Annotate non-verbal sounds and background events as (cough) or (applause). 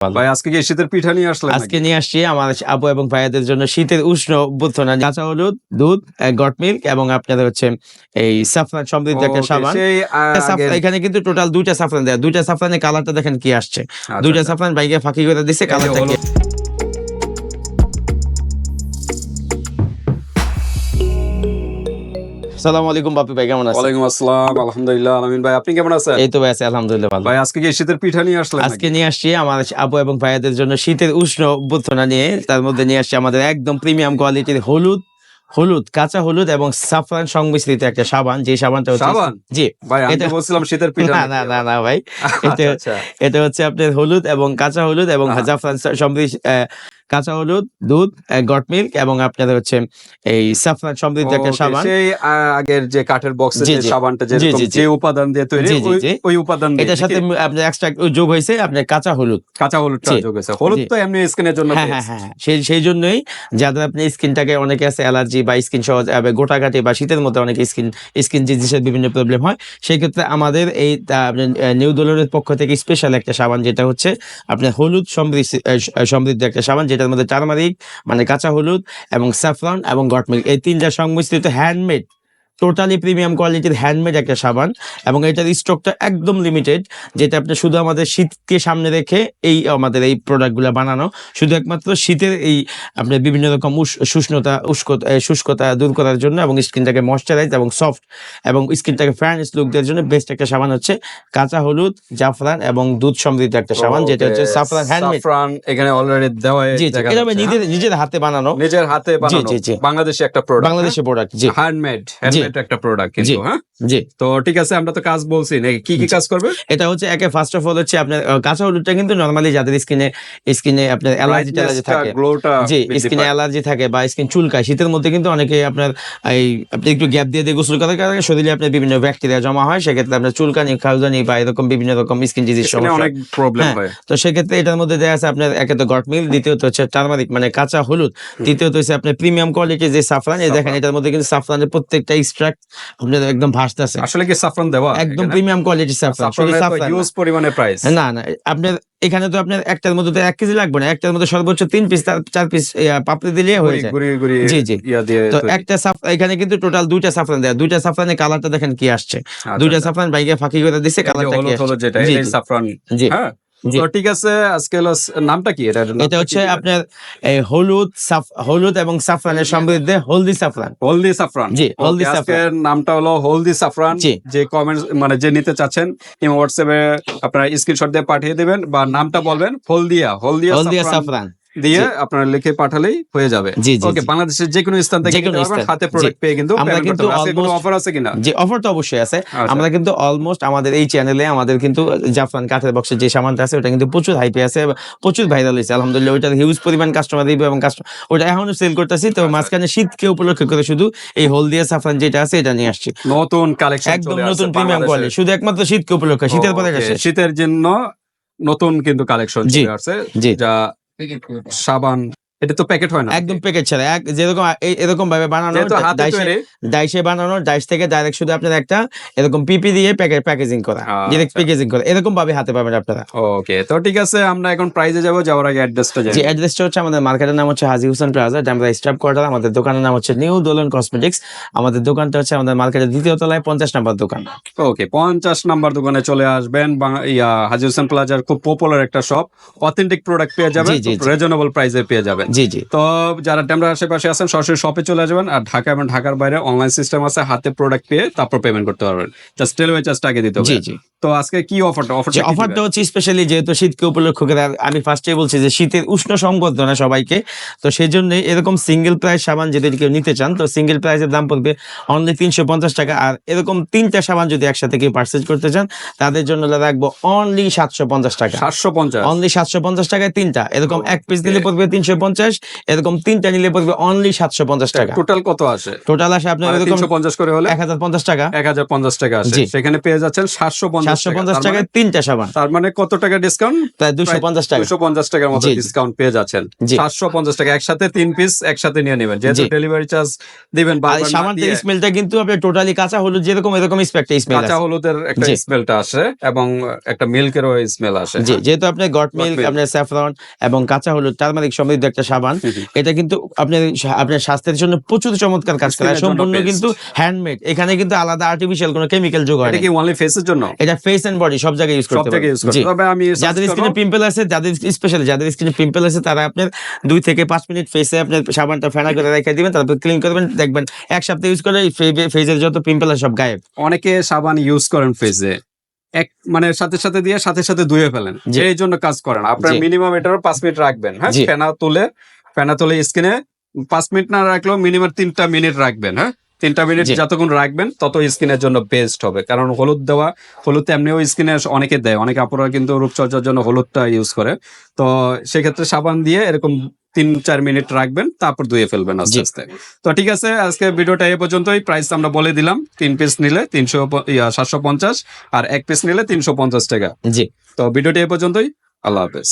ভাই আজকে কি শীতের পিঠা নিয়ে আসলেন আজকে নিয়ে আসছি আমার আবু এবং ভাইয়াদের জন্য শীতের উষ্ণ অভ্যর্থনা। কাঁচা হলুদ দুধ গট মিল্ক এবং আপনাদের হচ্ছে এই সাফরান সমৃদ্ধ একটা সাবান। এখানে কিন্তু টোটাল দুইটা সাফরান দেয়। দুইটা সাফরানের কালারটা দেখেন কি আসছে। আচ্ছা, দুইটা আচ্ছা। সাফরান বাইকে ফাঁকি করে দিছে কালার থেকে কালারটা সালাম আলাইকুম বাপি ভাই কেমন আছেন? ওয়ালাইকুম আসসালাম আলহামদুলিল্লাহ আলামিন ভাই আপনি কেমন আছেন? এই তো ভাই আছি আলহামদুলিল্লাহ ভালো। ভাই আজকে কি শীতের পিঠা নিয়ে আসলেন আজকে নিয়ে আসছি আমার আবু এবং ভাইয়াদের জন্য শীতের উষ্ণ অভ্যর্থনা নিয়ে তার মধ্যে নিয়ে আসছি আমাদের একদম প্রিমিয়াম কোয়ালিটির হলুদ হলুদ কাঁচা হলুদ এবং সাফরান সংমিশ্রিত একটা সাবান যে সাবানটা হচ্ছে সাবান? জি। ভাই আমি এটা- বলছিলাম শীতের পিঠা না না না না ভাই। (laughs) এটা- আচ্ছা। এটা হচ্ছে আপনার হলুদ এবং কাঁচা হলুদ এবং। জাফরান সমৃদ্ধ কাঁচা হলুদ দুধ গট মিল্ক এবং আপনাদের হচ্ছে এই সাফরান সমৃদ্ধ একটা সাবান সেই আগের যে কাঠের বক্সে যে সাবানটা জি। যে উপাদান দিয়ে তৈরি ওই- উপাদান এটার সাথে? আপনার এক্সট্রা যোগ হয়েছে আপনার কাঁচা হলুদ কাঁচা হলুদটা যোগ হয়েছে হলুদ তো এমনি স্কিনের জন্য হ্যাঁ হ্যাঁ। হ্যাঁ হ্যাঁ। সেই সেই জন্যই যাদের আপনি স্কিনটাকে অনেকে আছে অ্যালার্জি বা স্কিন সহজ গোটা কাটে বা শীতের মধ্যে অনেকে স্কিন স্কিন জিনিসের বিভিন্ন প্রবলেম হয় সেই ক্ষেত্রে আমাদের এই নিউ দোলনের পক্ষ থেকে স্পেশাল একটা সাবান যেটা হচ্ছে আপনার হলুদ সমৃদ্ধ সমৃদ্ধ একটা সাবান যেটার মধ্যে টারমারিক মানে কাঁচা হলুদ এবং স্যাফরন এবং গট মিল্ক এই তিনটা সংমিশ্রিত হ্যান্ডমেড টোটালি প্রিমিয়াম কোয়ালিটির হ্যান্ডমেড একটা সাবান এবং এটার স্টকটা একদম লিমিটেড যেটা আপনি শুধু আমাদের শীতকে সামনে রেখে এই আমাদের এই প্রোডাক্টগুলো বানানো। শুধু একমাত্র শীতের এই আপনার বিভিন্ন রকম উষ- শুষ্ণতা শুষ্কতা দূর করার জন্য এবং স্কিনটাকে ময়শ্চারাইজ এবং সফট এবং স্কিনটাকে ফ্রেন্স লুক দেওয়ার জন্য বেস্ট একটা সাবান হচ্ছে কাঁচা হলুদ জাফরান এবং দুধ সমৃদ্ধ একটা সাবান যেটা হচ্ছে সাফরান হ্যান্ডমেড এখানে অলরেডি দেওয়া এটা নিজের নিজের হাতে বানানো। হ্যাঁ? নিজের হাতে বানানো। জি, জি। বাংলাদেশি একটা প্রোডাক্ট বাংলাদেশের প্রোডাক্ট জি। হ্যান্ডমেড হ্যান্ডমেড একটা প্রোডাক্ট কিন্তু হ্যাঁ? জি। তো ঠিক আছে আমরা তো কাজ বলছি কি কি কাজ করবে? এটা হচ্ছে একে ফার্স্ট অফ অল হচ্ছে আপনার কাঁচা হলুদটা কিন্তু নর্মালি যাদের স্কিনে স্কিনে আপনার অ্যালার্জি ট্যালার্জি থাকে। জি স্কিনে অ্যালার্জি থাকে বা স্কিন চুলকায় শীতের মধ্যে কিন্তু অনেকে আপনার এই আপনি একটু গ্যাপ দিয়ে দিয়ে গোসল করার কারণে শরীরে আপনার বিভিন্ন ব্যাকটেরিয়া জমা হয় সেক্ষেত্রে আপনার চুলকানি খাউজানি বা এরকম বিভিন্ন রকম স্কিন ডিজিজ সমস্যা। অনেক প্রবলেম হ্যাঁ। হয়। তো সেক্ষেত্রে এটার মধ্যে দেওয়া আছে আপনার একে তো গট মিল দ্বিতীয়ত হচ্ছে টার্মারিক মানে কাঁচা হলুদ। তৃতীয়ত হচ্ছে আপনার প্রিমিয়াম কোয়ালিটির যে সাফরান এই দেখেন এটার মধ্যে কিন্তু সাফরানের প্রত্যেকটা এক্সট্রাক্ট আপনার একদম ভাসতেছে আসলে কি সাফরান দেওয়া একদম প্রিমিয়াম সাফরান সাফরান হিউজ পরিমাণে প্রাইস না না আপনার এখানে তো আপনার একটার মধ্যে তো এক কেজি লাগবে না একটার মধ্যে সর্বোচ্চ তিন পিস চার পিস পাপড়ি দিলে হয়ে যায়। জি, জি। তো একটা সাফ এখানে কিন্তু টোটাল দুইটা সাফরান দেয় দুইটা সাফরানের কালারটা দেখেন কি আসছে। আচ্ছা, দুইটা আচ্ছা। সাফরান বাইকে ফাঁকি করে দিচ্ছে এই কালারটা কি আসছে? জি, জি। সাফরান হ্যাঁ? জি। তো ঠিক আছে আজকে নামটা কি? এটা এটা হচ্ছে আপনার এই হলুদ সাফ- হলুদ এবং সাফরানের সমৃদ্ধে হলদি সাফরান। হলদি সাফরান। জি, হলদি সাফরান। নামটা হলো হলদি সাফরান। যে কমেন্ট মানে যে নিতে চাচ্ছেন ইমো হোয়াটসঅ্যাপে আপনারা স্ক্রিনশট দিয়ে পাঠিয়ে দেবেন বা নামটা বলবেন হলদিয়া হলদিয়া হলদিয়া সাফরান। দিয়ে। আপনারা লিখে পাঠালেই হয়ে যাবে। জি, জি, ওকে বাংলাদেশের যে কোনো স্থান থেকে যে কোনো স্থান, হাতে প্রোডাক্ট পেয়ে কিন্তু আমরা কিন্তু কোনো অফার আছে কিনা? যে অফার তো অবশ্যই আছে। আচ্ছা। আমরা কিন্তু অলমোস্ট আমাদের এই চ্যানেলে আমাদের কিন্তু জাফরান কাঠের বক্সের যে সামানটা আছে ওটা কিন্তু প্রচুর হাইপে আছে প্রচুর ভাইরাল হয়েছে। আলহামদুলিল্লাহ ওইটার হিউজ পরিমাণ কাস্টমার রিভিউ এবং কাস্টমার ওটা এখনও সেল করতেছি। তো আচ্ছা। মাঝখানে শীতকে উপলক্ষ করে শুধু এই হলদিয়া সাফরান যেটা আছে এটা নিয়ে আসছি। নতুন কালেকশন একদম নতুন প্রিমিয়াম কোয়ালিটি শুধু একমাত্র শীতকে উপলক্ষে শীতের পরে শীতের জন্য নতুন কিন্তু কালেকশন জি, চলে আসছে যা সাবান এটা তো প্যাকেট হয় না। একদম প্যাকেট ছাড়া। এক যেরকম এরকম ভাবে বানানো ডাইসে বানানো ডাইস থেকে ডাইরেক্ট শুধু আপনার একটা এরকম পিপি দিয়ে প্যাকেট প্যাকেজিং করা আচ্ছা। ডিরেক্ট প্যাকেজিং করা। এরকম ভাবে হাতে পাবেন আপনারা। ওকে তো ঠিক আছে আমরা এখন প্রাইজে যাব যাওয়ার আগে অ্যাড্রেসটা যে অ্যাড্রেসটা হচ্ছে আমাদের মার্কেটের নাম হচ্ছে Haji Hussain plaza staff quarter আমাদের দোকানের নাম হচ্ছে নিউ দোলন কসমেটিক্স আমাদের দোকানটা হচ্ছে আমাদের মার্কেটের দ্বিতীয় তলায় পঞ্চাশ নাম্বার দোকান। ওকে পঞ্চাশ নাম্বার দোকানে চলে আসবেন ইয়া হাজি হোসেন প্লাজার খুব পপুলার একটা শপ অথেন্টিক প্রোডাক্ট পেয়ে যাবেন। রিজনেবল প্রাইসে পেয়ে যাবেন। জি জি। তো যারা ডেমরার আশেপাশে আছেন সরাসরি শপে চলে যাবেন আর ঢাকা এবং ঢাকার বাইরে অনলাইন সিস্টেম আছে হাতে প্রোডাক্ট পেয়ে তারপর পেমেন্ট করতে পারবেন। জাস্ট রেলওয়ে চার্জটা আগে দিতে জি হবে জি। তো আজকে কি অফারটা অফারটা অফারটা হচ্ছে স্পেশালি যেহেতু শীতকে উপলক্ষ করে আমি ফার্স্টে বলছি যে শীতের উষ্ণ সংবর্ধনা সবাইকে। তো সেই জন্য এরকম সিঙ্গেল প্রাইস সাবান যদি কেউ নিতে চান তো সিঙ্গেল প্রাইসের দাম পড়বে অনলি তিনশো পঞ্চাশ টাকা। আর এরকম তিনটা সাবান যদি একসাথে কেউ পার্চেজ করতে চান তাদের জন্য রাখব অনলি সাতশো পঞ্চাশ টাকা। সাতশো পঞ্চাশ? অনলি সাতশো পঞ্চাশ টাকায় তিনটা। এরকম এক পিস নিলে পড়বে তিনশো পঞ্চাশ এরকম তিনটা নিলে পড়বে অনলি সাতশো পঞ্চাশ টাকা। টোটাল কত আসে টোটাল আসে আপনার এরকম পঞ্চাশ করে হলে? এক হাজার পঞ্চাশ টাকা। এক হাজার পঞ্চাশ টাকা আসে সেখানে পেয়ে যাচ্ছেন সাতশো পঞ্চাশ সাতশো পঞ্চাশ টাকায় তিনটা সাবান। তার মানে কত টাকা ডিসকাউন্ট প্রায় দুশো পঞ্চাশ টাকা। দুশো পঞ্চাশ টাকার মতো। ডিসকাউন্ট পেয়ে যাচ্ছেন। জি। সাতশো পঞ্চাশ টাকা একসাথে তিন পিস একসাথে নিয়ে নেবেন। যেহেতু ডেলিভারি চার্জ দিবেন সাবানটার স্মেলটা কিন্তু আপনার টোটালি কাঁচা হলুদ যেরকম এরকম স্পেক্ট স্মেল কাঁচা হলুদের একটা স্মেলটা আসে এবং একটা মিল্কেরও স্মেল আসে। জি যেহেতু আপনার গট মিল্ক। আপনার স্যাফরন এবং কাঁচা হলুদ টার্মারিক সমৃদ্ধ একটা সাবান। এটা কিন্তু আপনার আপনার স্বাস্থ্যের জন্য প্রচুর চমৎকার কাজ করে। সম্পূর্ণ কিন্তু হ্যান্ডমেড এখানে কিন্তু আলাদা আর্টিফিশিয়াল কোনো কেমিক্যাল যোগ হয় এটা কি অনলি ফেসের জন্য? এটা ফেস এন্ড বডি সব জায়গায় ইউজ সব জায়গায় ইউজ করতে তবে আমি যাদের স্কিনে পিম্পল আছে যাদের স্পেশালি যাদের স্কিনে পিম্পল আছে তারা আপনার দুই থেকে পাঁচ মিনিট ফেসে আপনার সাবানটা ফেনা করে রেখে দিবেন তারপর ক্লিন করবেন। দেখবেন এক সপ্তাহ ইউজ করলে ফেসের যত পিম্পল আছে সব গায়েব। অনেকে সাবান ইউজ করেন ফেসে এক মানে সাথে সাথে দিয়ে সাথে সাথে ধুয়ে ফেলেন। এই জন্য কাজ করেন। আপনার মিনিমাম এটারও পাঁচ মিনিট রাখবেন হ্যাঁ? ফেনা তুলে ফেনা তুলে স্কিনে পাঁচ মিনিট না রাখলেও মিনিমাম তিনটা মিনিট রাখবেন হ্যাঁ? তিনটা মিনিট যতক্ষণ রাখবেন তত স্কিনের জন্য বেস্ট হবে। কারণ হলুদ দেওয়া হলুদ এমনিও স্কিনে অনেকে দেয়। অনেক আপুরা কিন্তু রূপচর্চার জন্য হলুদটা ইউজ করে। তো সেক্ষেত্রে সাবান দিয়ে এরকম তিন চার মিনিট রাখবেন তারপর ধুয়ে ফেলবেন আস্তে আস্তে। তো ঠিক আছে আজকে ভিডিওটা এ পর্যন্তই। প্রাইস আমরা বলে দিলাম তিন পিস নিলে তিনশো সাতশো পঞ্চাশ আর এক পিস নিলে তিনশো পঞ্চাশ টাকা। জি। তো ভিডিওটি এ পর্যন্তই। আল্লাহ হাফেজ।